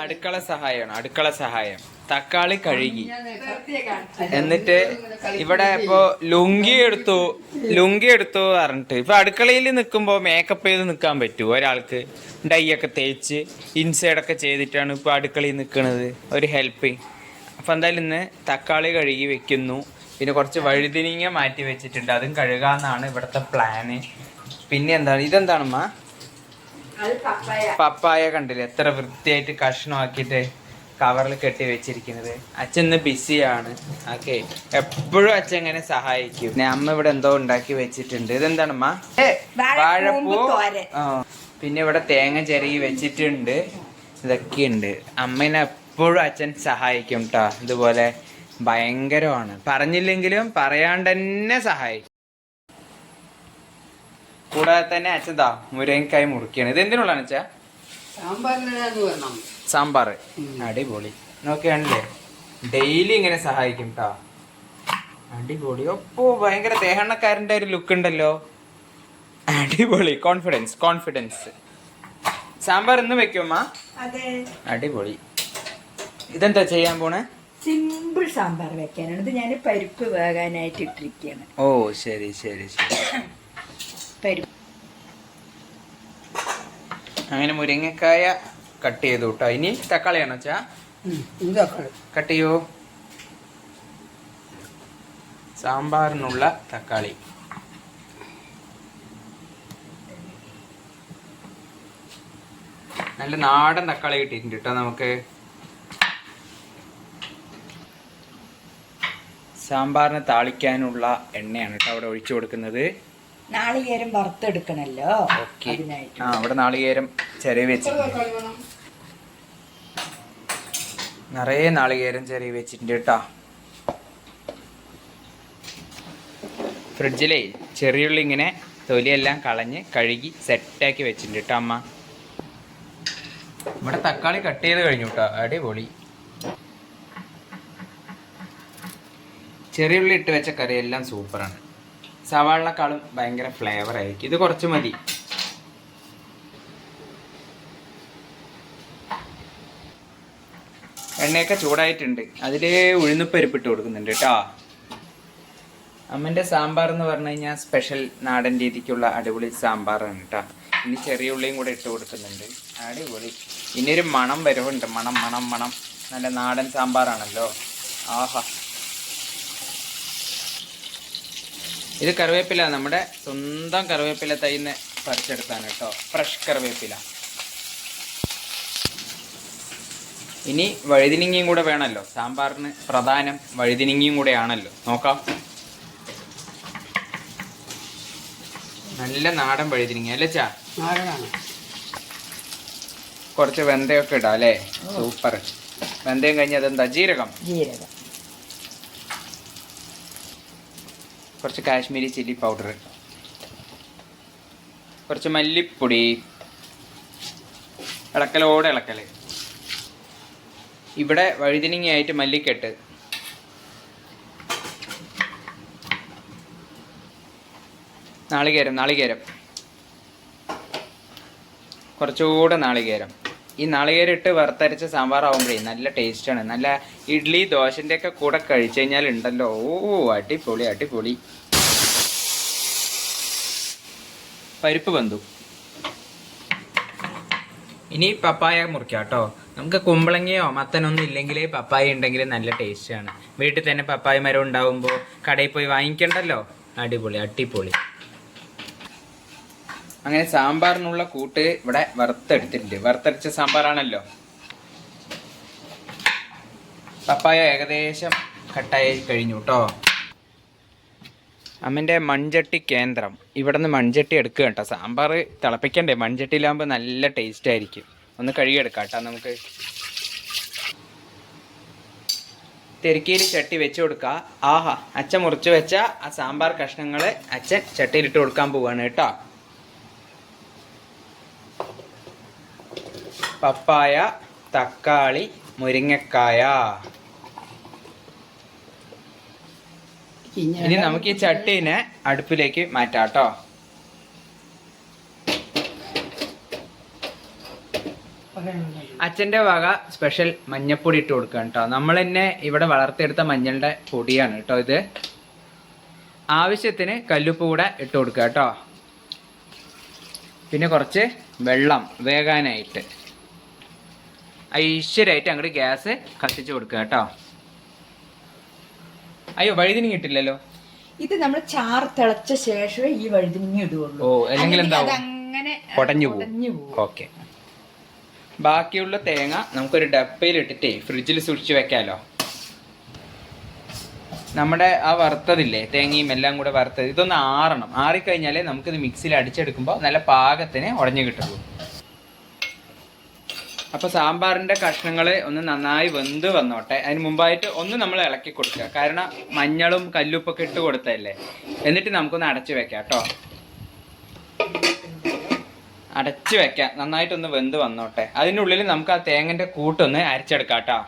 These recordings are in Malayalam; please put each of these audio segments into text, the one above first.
അടുക്കള സഹായമാണ് അടുക്കള സഹായം. തക്കാളി കഴുകി. എന്നിട്ട് ഇവിടെ ഇപ്പോ ലുങ്കി എടുത്തു ലുങ്കി എടുത്തു പറഞ്ഞിട്ട്. ഇപ്പൊ അടുക്കളയിൽ നിൽക്കുമ്പോ മേക്കപ്പ് ചെയ്ത് നിൽക്കാൻ പറ്റുമോ ഒരാൾക്ക്? ഡൈ ഒക്കെ തേച്ച് ഇൻസൈഡ് ഒക്കെ ചെയ്തിട്ടാണ് ഇപ്പൊ അടുക്കളയിൽ നിൽക്കുന്നത്. ഒരു ഹെൽപ്പ് അപ്പൊ എന്തായാലും ഇന്ന് തക്കാളി കഴുകി വെക്കുന്നു. പിന്നെ കുറച്ച് വഴുതിനിങ്ങ മാറ്റി വെച്ചിട്ടുണ്ട്. അതും കഴുകാന്നാണ് ഇവിടുത്തെ പ്ലാന് പിന്നെ എന്താണ്? ഇതെന്താണമ്മ? പപ്പായ. കണ്ടില്ലേ? എത്ര വൃത്തിയായിട്ട് കഷ്ണമാക്കിയിട്ട് കവറിൽ കെട്ടി വെച്ചിരിക്കുന്നത്. അച്ഛൻ ഇന്ന് ബിസിയാണ്. ഓക്കെ. എപ്പോഴും അച്ഛൻ ഇങ്ങനെ സഹായിക്കും? അമ്മ ഇവിടെ എന്തോ ഉണ്ടാക്കി വെച്ചിട്ടുണ്ട്. ഇതെന്താണ് അമ്മ? വാഴപ്പൂ? പിന്നെ ഇവിടെ തേങ്ങ ചെറിയ വെച്ചിട്ടുണ്ട്. ഇതൊക്കെയുണ്ട്. അമ്മേനെ എപ്പോഴും അച്ഛൻ സഹായിക്കും കേട്ടോ ഇതുപോലെ ഭയങ്കരമാണ്. പറഞ്ഞില്ലെങ്കിലും പറയാണ്ട് തന്നെ സഹായിക്കും. കൂടാതെ തന്നെ അച്ഛൻ താ മുരങ്ങക്കായി മുറിക്കുകയാണ് ഇത് എന്തിനുള്ളതാണ് അച്ഛാ? സാമ്പാർ. അടിപൊളി. നോക്കിയാണല്ലേ? ഡെയിലി ഇങ്ങനെ സഹായിക്കും കേട്ടോ അടിപൊളി. ഒപ്പോ ഭയങ്കര തേഹണ്ണക്കാരന്റെ ഒരു ലുക്ക് ഉണ്ടല്ലോ. അടിപൊളി. കോൺഫിഡൻസ് കോൺഫിഡൻസ് സാമ്പാർ ഇന്ന് വെക്കുമ്മ അതെ. അടിപൊളി. ഇതെന്താ ചെയ്യാൻ പോണേ? സിമ്പിൾ സാമ്പാർ വെക്കാനാണ്. ഇത് ഞാൻ പരിപ്പ് വേകാനായിട്ട് ഇട്ടിരിക്കുകയാണ് ഓ ശരി ശരി ശരി. പരിപ്പ് അങ്ങനെ മുരിങ്ങക്കായ കട്ട് ചെയ്തു കേട്ടോ ഇനി തക്കാളിയാണോ ചാ തക്കാളി. കട്ട് ചെയ്യോ. സാമ്പാറിനുള്ള തക്കാളി. നല്ല നാടൻ തക്കാളി കിട്ടിയിട്ടുണ്ട് കേട്ടോ നമുക്ക്. സാമ്പാറിന് താളിക്കാനുള്ള എണ്ണയാണ് കേട്ടോ അവിടെ ഒഴിച്ചു കൊടുക്കുന്നത്. നാളികേരം വറുത്തെടുക്കണല്ലോ. ഓക്കെ. അതിനായിട്ട്. ആ അവിടെ നാളികേരം ചെറിയ വെച്ച് നിറയെ നാളികേരം ചെറിയ വെച്ചിട്ടുണ്ട് കേട്ടോ. ഫ്രിഡ്ജിലേ ചെറിയുള്ളി ഇങ്ങനെ തൊലിയെല്ലാം കളഞ്ഞ് കഴുകി സെറ്റാക്കി വെച്ചിട്ടുണ്ട് കേട്ടോ അമ്മ. ഇവിടെ തക്കാളി കട്ട് ചെയ്ത് കഴിഞ്ഞു കേട്ടോ. അടിപൊളി. ചെറിയുള്ളി ഇട്ട് വെച്ച കറിയെല്ലാം എല്ലാം സൂപ്പറാണ്. സവാളിനെക്കാളും ഭയങ്കര ഫ്ലേവർ ആയിരിക്കും. ഇത് കുറച്ച് മതി. എണ്ണയൊക്കെ ചൂടായിട്ടുണ്ട്. അതിൽ ഉഴുന്നുപ്പരിപ്പിട്ട് കൊടുക്കുന്നുണ്ട് കേട്ടോ. അമ്മന്റെ സാമ്പാർ എന്ന് പറഞ്ഞു കഴിഞ്ഞാൽ സ്പെഷ്യൽ നാടൻ രീതിക്കുള്ള അടിപൊളി സാമ്പാറാണ് കേട്ടോ. ഇനി ചെറിയ ഉള്ളിയും കൂടെ ഇട്ട് കൊടുക്കുന്നുണ്ട്. അടിപൊളി. ഇനിയൊരു മണം വരവുണ്ട്. മണം മണം മണം. നല്ല നാടൻ സാമ്പാറാണല്ലോ. ആഹാ. ഇത് കറിവേപ്പില നമ്മുടെ സ്വന്തം കറിവേപ്പില തൈന്ന് പറിച്ചെടുത്താണ് കേട്ടോ. ഫ്രഷ് കറിവേപ്പില. ഇനി വഴുതിനിങ്ങിയും കൂടെ വേണമല്ലോ. സാമ്പാറിന് പ്രധാനം വഴുതിനിങ്ങിയും കൂടെ ആണല്ലോ. നോക്കാം. നല്ല നാടൻ വഴുതിനിങ്ങ അല്ലേ ചാ? കുറച്ച് വെന്തയൊക്കെ ഇടാം അല്ലേ? സൂപ്പർ വെന്തയും കഴിഞ്ഞ് അതെന്താ? ജീരകം? ജീരകം. കുറച്ച് കാശ്മീരി ചില്ലി പൗഡർ കുറച്ച് മല്ലിപ്പൊടി ഇളക്കലോടെ ഇളക്കൽ ഇവിടെ വഴുതിനിങ്ങയായിട്ട് മല്ലിക്കെട്ട്. നാളികേരം നാളികേരം. കുറച്ചുകൂടെ നാളികേരം. ഈ നാളികേരിട്ട് വറുത്തരച്ച സാമ്പാറാവുമ്പോഴേ നല്ല ടേസ്റ്റാണ്. നല്ല ഇഡ്ഡലി ദോശന്റെ ഒക്കെ കൂടെ കഴിച്ചു കഴിഞ്ഞാൽ ഉണ്ടല്ലോ ഓ അടിപൊളി അടിപൊളി. പരിപ്പ് ബന്ധു ഇനി പപ്പായ മുറിക്കാം കേട്ടോ നമുക്ക് കുമ്പളങ്ങയോ മത്തനൊന്നും ഇല്ലെങ്കിൽ പപ്പായ ഉണ്ടെങ്കിൽ നല്ല ടേസ്റ്റാണ്. വീട്ടിൽ തന്നെ പപ്പായ മരം ഉണ്ടാവുമ്പോൾ കടയിൽ പോയി വാങ്ങിക്കണ്ടല്ലോ? അടിപൊളി അടിപൊളി. അങ്ങനെ സാമ്പാറിനുള്ള കൂട്ട് ഇവിടെ വറുത്തെടുത്തിട്ടുണ്ട്. വറുത്തരച്ച സാമ്പാറാണല്ലോ. പപ്പായ ഏകദേശം കട്ടായി കഴിഞ്ഞു കേട്ടോ അമ്മന്റെ മൺചട്ടി കേന്ദ്രം. ഇവിടെ നിന്ന് മൺചട്ടി എടുക്കുക കേട്ടോ. സാമ്പാർ തിളപ്പിക്കണ്ടേ? മൺചട്ടിയിലാകുമ്പോൾ നല്ല ടേസ്റ്റ് ആയിരിക്കും. ഒന്ന് കഴുകിയെടുക്കാം കേട്ടോ നമുക്ക്. തെരുക്കിയിൽ ചട്ടി വെച്ച് കൊടുക്കുക ആഹാ അച്ഛൻ മുറിച്ച് വെച്ച ആ സാമ്പാർ കഷ്ണങ്ങൾ അച്ഛൻ ചട്ടിയിലിട്ട് കൊടുക്കാൻ പോവാണ് കേട്ടോ. പപ്പായ തക്കാളി മുരിങ്ങക്കായ. ഇനി നമുക്ക് ഈ ചട്ടീനെ അടുപ്പിലേക്ക് മാറ്റാം കേട്ടോ അച്ഛന്റെ വക സ്പെഷ്യൽ മഞ്ഞപ്പൊടി ഇട്ട് കൊടുക്കുക കേട്ടോ. നമ്മൾ തന്നെ ഇവിടെ വളർത്തിയെടുത്ത മഞ്ഞളുടെ പൊടിയാണ് കേട്ടോ ഇത്. ആവശ്യത്തിന് കല്ലുപ്പ് കൂടെ ഇട്ട് കൊടുക്കുക കേട്ടോ. പിന്നെ കുറച്ച് വെള്ളം വേകാനായിട്ട്. ഐശ്വര്യമായിട്ട് അങ്ങോട്ട് ഗ്യാസ് കത്തിച്ച് കൊടുക്കുക കേട്ടോ. അയ്യോ വഴുതിനി കിട്ടില്ലല്ലോ ഇത് നമ്മൾ ചാർ തിളച്ച ശേഷമേ ഈ വഴുതിനി ഇടുകയുള്ളൂ. ഓ, അല്ലെങ്കിൽ എന്താവും? പൊടഞ്ഞു കുടഞ്ഞു പോകും. ഓക്കെ. ബാക്കിയുള്ള തേങ്ങ നമുക്കൊരു ഡപ്പയിൽ ഇട്ടിട്ടേ ഫ്രിഡ്ജിൽ സൂക്ഷിച്ച് വെക്കാമല്ലോ നമ്മുടെ ആ വറുത്തതില്ലേ തേങ്ങയും എല്ലാം കൂടെ വറുത്തത് ഇതൊന്ന് ആറണം. ആറിക്കഴിഞ്ഞാലേ നമുക്കിത് മിക്സിയിൽ അടിച്ചെടുക്കുമ്പോൾ നല്ല പാകത്തിന് ഉടഞ്ഞു കിട്ടുള്ളൂ അപ്പോൾ സാമ്പാറിന്റെ കഷ്ണങ്ങൾ ഒന്ന് നന്നായി വെന്ത് വന്നോട്ടെ. അതിന് മുമ്പായിട്ട് ഒന്ന് നമ്മൾ ഇളക്കി കൊടുക്കുക. കാരണം മഞ്ഞളും കല്ലുപ്പൊക്കെ ഇട്ട് കൊടുത്തല്ലേ എന്നിട്ട് നമുക്കൊന്ന് അടച്ചു വെക്കാം കേട്ടോ. അടച്ചു വെക്കാം. നന്നായിട്ടൊന്ന് വെന്ത് വന്നോട്ടെ. അതിനുള്ളിൽ നമുക്ക് ആ തേങ്ങന്റെ കൂട്ടൊന്ന് അരച്ചെടുക്കാം കേട്ടോ.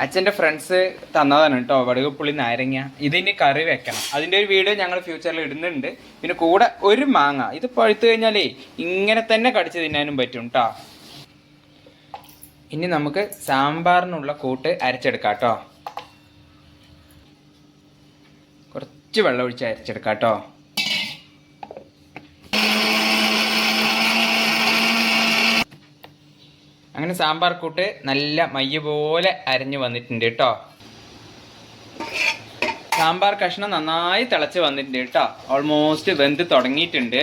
അച്ഛന്റെ ഫ്രണ്ട്സ് തന്നതാണ് കേട്ടോ വടുകപ്പുള്ളി നാരങ്ങ. ഇതിന് കറി വെക്കണം. അതിന്റെ ഒരു വീഡിയോ ഞങ്ങൾ ഫ്യൂച്ചറിൽ ഇടുന്നുണ്ട്. പിന്നെ കൂടെ ഒരു മാങ്ങ. ഇത് പഴുത്തു കഴിഞ്ഞാലേ ഇങ്ങനെ തന്നെ കടിച്ച് തിന്നാനും പറ്റും കേട്ടോ ഇനി നമുക്ക് സാമ്പാറിനുള്ള കൂട്ട് അരച്ചെടുക്കാം കേട്ടോ കുറച്ച് വെള്ളം ഒഴിച്ച് അരച്ചെടുക്കാം കേട്ടോ അങ്ങനെ സാമ്പാർ കൂട്ട് നല്ല മയ്യ പോലെ അരഞ്ഞു വന്നിട്ടുണ്ട് കേട്ടോ സാമ്പാർ കഷ്ണം നന്നായി തിളച്ച് വന്നിട്ടുണ്ട് കേട്ടോ ഓൾമോസ്റ്റ് വെന്ത് തുടങ്ങിയിട്ടുണ്ട്.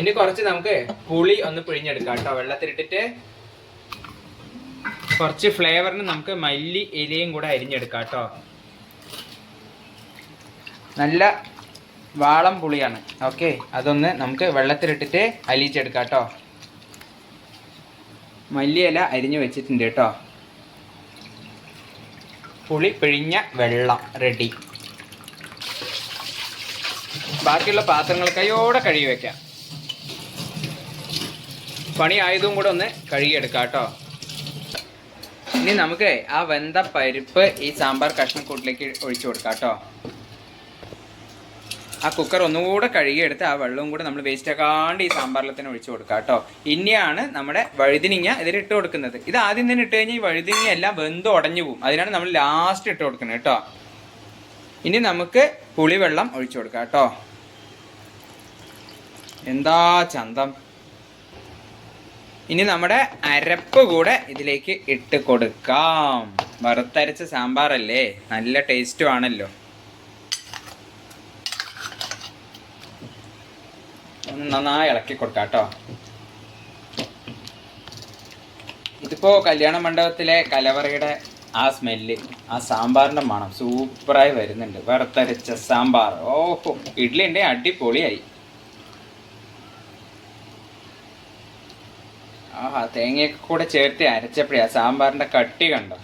ഇനി കുറച്ച് നമുക്ക് പുളി ഒന്ന് പിഴിഞ്ഞെടുക്കാം കേട്ടോ വെള്ളത്തിലിട്ടിട്ട് കുറച്ച് ഫ്ലേവറിന് നമുക്ക് മല്ലി ഇലയും കൂടെ അരിഞ്ഞെടുക്കാം കേട്ടോ നല്ല വാളം പുളിയാണ്. ഓക്കെ അതൊന്ന് നമുക്ക് വെള്ളത്തിലിട്ടിട്ട് അലിയിച്ചെടുക്കാം കേട്ടോ. മല്ലിയില അരിഞ്ഞു വെച്ചിട്ടുണ്ട് കേട്ടോ. പുളി പിഴിഞ്ഞ വെള്ളം റെഡി ബാക്കിയുള്ള പാത്രങ്ങൾ കൈയോടെ കഴുകി വെക്കാം. പണി ആയതും കൂടെ ഒന്ന് കഴുകിയെടുക്കാം കേട്ടോ. ഇനി നമുക്ക് ആ വെന്ത പരിപ്പ് ഈ സാമ്പാർ കഷ്ണക്കൂട്ടിലേക്ക് ഒഴിച്ചു കൊടുക്കാം കേട്ടോ. ആ കുക്കർ ഒന്നുകൂടെ കഴുകിയെടുത്ത് ആ വെള്ളവും കൂടെ നമ്മൾ വേസ്റ്റ് ആക്കാണ്ട് ഈ സാമ്പാറിലത്തിന് ഒഴിച്ചു കൊടുക്കുക കേട്ടോ ഇനിയാണ് നമ്മുടെ വഴുതിനിങ്ങ ഇതിൽ ഇട്ട് കൊടുക്കുന്നത്. ഇത് ആദ്യം തന്നെ ഇട്ട് കഴിഞ്ഞാൽ ഈ വഴുതിനിങ്ങ എല്ലാം വെന്ത് ഉടഞ്ഞു പോകും. അതിനാണ് നമ്മൾ ലാസ്റ്റ് ഇട്ട് കൊടുക്കുന്നത് കേട്ടോ ഇനി നമുക്ക് പുളിവെള്ളം ഒഴിച്ചു കൊടുക്കാം കേട്ടോ എന്താ ചന്തം? ഇനി നമ്മുടെ അരപ്പ് കൂടെ ഇതിലേക്ക് ഇട്ട് കൊടുക്കാം. വറുത്തരച്ച സാമ്പാറല്ലേ? നല്ല ടേസ്റ്റും ആണല്ലോ. ഒന്ന് നന്നായി ഇളക്കി കൊടുക്കാം കേട്ടോ. ഇതിപ്പോ കല്യാണ മണ്ഡപത്തിലെ കലവറയുടെ ആ സ്മെല്ല് ആ സാമ്പാറിന്റെ മണം സൂപ്പറായി വരുന്നുണ്ട്. വറുത്തരച്ച സാമ്പാർ. ഓഹോ ഇഡ്ഡലി ഉണ്ടെ അടിപൊളിയായി. ആഹാ തേങ്ങയൊക്കെ കൂടെ ചേർത്ത് അരച്ചപ്പോഴേ ആ സാമ്പാറിന്റെ കട്ടി കണ്ടോ?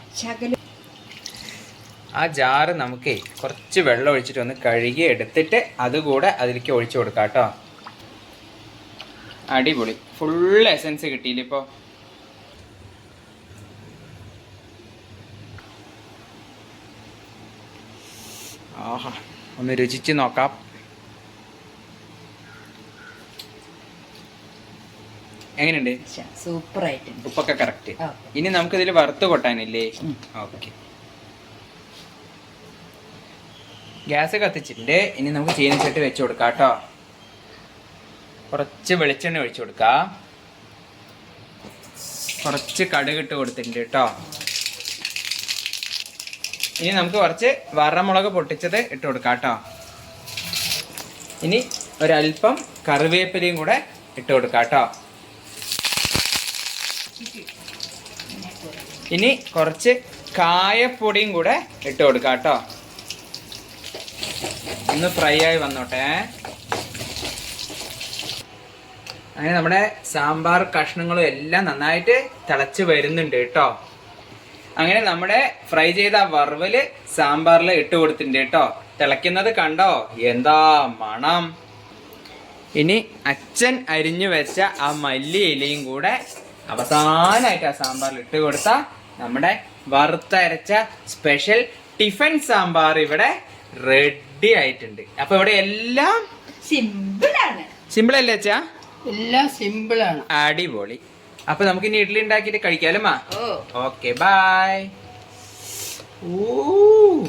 ആ ജാറ് നമുക്ക് കുറച്ച് വെള്ളം ഒഴിച്ചിട്ട് ഒന്ന് കഴുകി എടുത്തിട്ട് അതുകൂടെ അതിലേക്ക് ഒഴിച്ചു കൊടുക്കാം കേട്ടോ. അടിപൊളി. ഫുൾ എസൻസ് കിട്ടിയില്ല ഇപ്പോൾ ആഹാ ഒന്ന് രുചിച്ച് നോക്കാം. എങ്ങനെയുണ്ട്? സൂപ്പർ ആയിട്ടുണ്ട് ഉപ്പൊക്കെ കറക്റ്റ് ഇനി നമുക്ക് നമുക്കിതിൽ വറുത്ത് കൊട്ടാനില്ലേ. ഓക്കെ. ഗ്യാസ് കത്തിച്ചിട്ടുണ്ട്. ഇനി നമുക്ക് ചീനച്ചട്ടി വെച്ച് കൊടുക്കാം കേട്ടോ. കുറച്ച് വെളിച്ചെണ്ണ ഒഴിച്ചു കൊടുക്കുക കുറച്ച് കടുകിട്ട് കൊടുത്തിട്ടുണ്ട് കേട്ടോ ഇനി നമുക്ക് കുറച്ച് വറമുളക് പൊട്ടിച്ചത് ഇട്ട് കൊടുക്കാം കേട്ടോ ഇനി ഒരല്പം കറിവേപ്പിലയും കൂടെ ഇട്ട് കൊടുക്കാം കേട്ടോ ഇനി കുറച്ച് കായപ്പൊടിയും കൂടെ ഇട്ട് കൊടുക്കാം കേട്ടോ ഒന്ന് ഫ്രൈ ആയി വന്നോട്ടെ. അങ്ങനെ നമ്മുടെ സാമ്പാർ കഷ്ണങ്ങളും എല്ലാം നന്നായിട്ട് തിളച്ച് വരുന്നുണ്ട് കേട്ടോ. അങ്ങനെ നമ്മുടെ ഫ്രൈ ചെയ്ത വറവൽ സാമ്പാറിൽ ഇട്ട് കൊടുത്തിട്ടുണ്ട് കേട്ടോ. തിളയ്ക്കുന്നത് കണ്ടോ? എന്താ മണം. ഇനി അച്ഛൻ അരിഞ്ഞു വെച്ച ആ മല്ലി ഇലയും കൂടെ അവസാനമായിട്ട് ആ സാമ്പാറിൽ ഇട്ട് കൊടുത്ത നമ്മുടെ വറുത്തരച്ച സ്പെഷ്യൽ ടിഫൻ സാമ്പാർ ഇവിടെ റെഡി ആയിട്ടുണ്ട്. അപ്പൊ ഇവിടെ എല്ലാം സിമ്പിൾ ആണ്. സിമ്പിൾ അല്ലേ അച്ഛാ? എല്ലാം സിമ്പിളാണ് അടിപൊളി. അപ്പൊ നമുക്ക് ഇനി ഇഡ്ഡലി ഉണ്ടാക്കിയിട്ട് കഴിക്കാലോ മാ? ഓക്കെ ബൈ ഓ